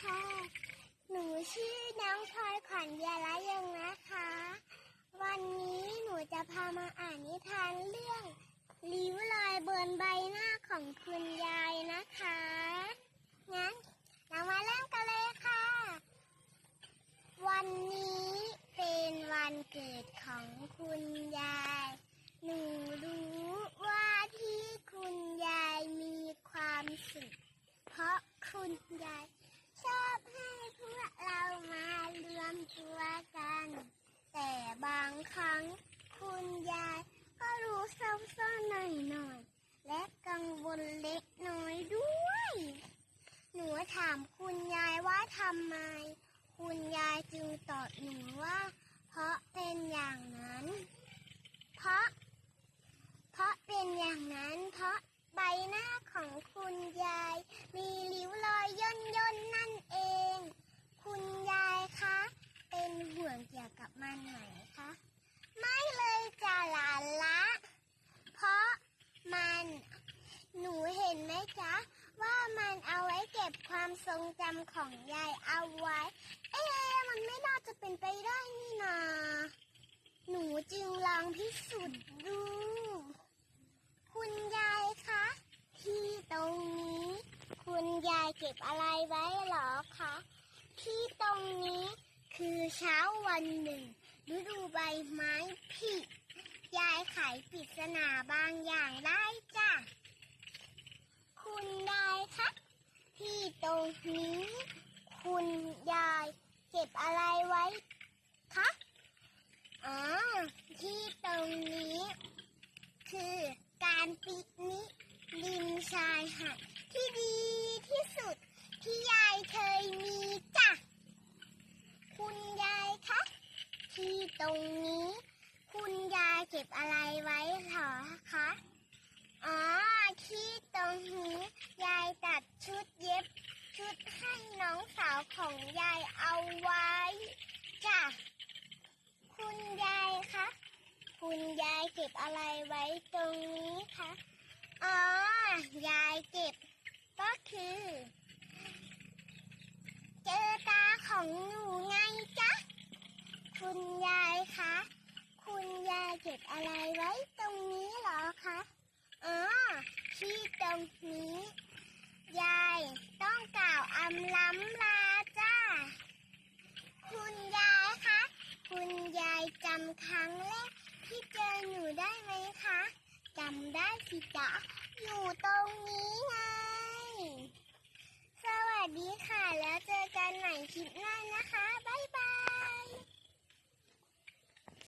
ค่ะ หนูชื่อน้องพลอยขวัญยาละยงนะคะ วันนี้หนูจะพามาอ่านนิทานเรื่องริ้วรอยบนใบหน้าของคุณยายนะคะ งั้นเรามาเริ่มกันเลยค่ะ วันนี้เป็นวันเกิดของคุณยาย หนูรู้ว่าที่คุณยายมีความสุขเพราะคุณยายารวมตัวกัน แต่บางครั้งคุณยายก็รู้เศร้าๆหน่อยๆ และกังวลเล็กน้อยด้วย หนูถามคุณยายว่าทำไม คุณยายจึงตอบหนูว่า เพราะเป็นอย่างนั้น เพราะ เพราะเป็นอย่างนั้น เพราะใบหน้าของคุณยาย มีริ้วรอยย่นย่นๆนั่นเอง คุณยายคะ เป็นห่วงเกี่ยวกับมันไหมคะ ไม่เลยจ้ะหลานละ เพราะมัน หนูเห็นไหม จ๊ะ ว่ามันเอาไว้เก็บความทรงจำของยายเอาไว้ เอ๊ะมันไม่น่าจะเป็นไปได้นี่นา หนูจึงลองพิสูจน์ดู คุณยายคะ ที่ตรงนี้ คุณยายเก็บอะไรไว้หรอคะ ที่ตรงนี้คือเช้าวันหนึ่งฤดูใบไม้ผลิยายไขปริศนาบางอย่างได้จ้ะ คุณยายคะที่ตรงนี้ คุณยายเก็บอะไรไว้คะอ๋อที่ตรงนี้ คือการปิกนิกริมชายหาดที่ดีที่สุดที่ยายเคยมีจ้ะคุณยายคะที่ตรงนี้ คุณยายเก็บอะไรไว้หรอคะอ๋อที่ งนี้ยายตัดชุดเย็บ ชุดให้น้องสาวของยายเอาไว้จ้ะคุณยายคะคุณยายเก็บอะไรไว้ตรงนี้คะอ๋อยายเก็บ ก็คือ เจอตาของหนูไงจ๊ะคุณยายคะ คุณยายเก็บอะไร ตรงนี้ ยายต้องกล่าวอำล้ำลาจ้า คุณยายคะ คุณยายจำครั้งแรกที่เจอหนูได้ไหมคะจำได้สิจ๊ะอยู่ตรงนี้ไง สวัสดีค่ะ